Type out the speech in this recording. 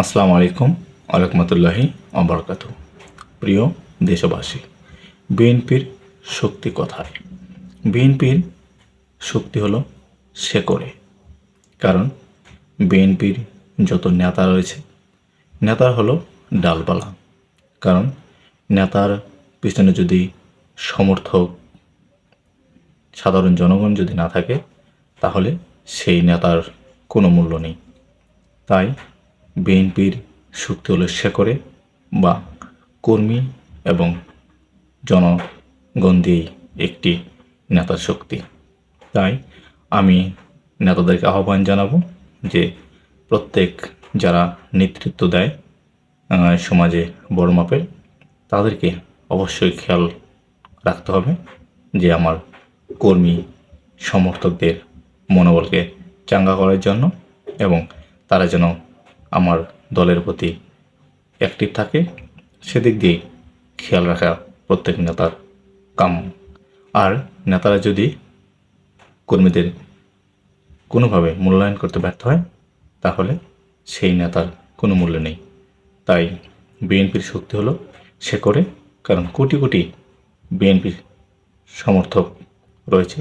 আসসালামু আলাইকুম আলহামতুল্লাহি আবরকাত প্রিয় দেশবাসী, বিএনপির শক্তি কথায়? বিএনপির শক্তি হলো শেকড়ে কারণ বিএনপির যত নেতা রয়েছে, নেতার হলো ডালপালা। কারণ নেতার পিছনে যদি সমর্থক, সাধারণ জনগণ যদি না থাকে, তাহলে সেই নেতার কোনো মূল্য নেই। তাই বিএনপির শক্তি হলো করে বা কর্মী এবং জনগণ দিয়েই একটি নেতার শক্তি। তাই আমি নেতাদেরকে আহ্বান জানাব যে প্রত্যেক যারা নেতৃত্ব দেয় সমাজে বড় মাপের, তাদেরকে অবশ্যই খেয়াল রাখতে হবে যে আমার কর্মী সমর্থকদের মনোবলকে চাঙ্গা করার জন্য এবং তারা যেন আমার দলের প্রতি অ্যাক্টিভ থাকে, সেদিক দিয়ে খেয়াল রাখা প্রত্যেক নেতার কাম। আর নেতারা যদি কর্মীদের কোনোভাবে মূল্যায়ন করতে ব্যর্থ হয়, তাহলে সেই নেতার কোনো মূল্য নেই। তাই বিএনপির শক্তি হলো সে করে, কারণ কোটি কোটি বিএনপির সমর্থক রয়েছে।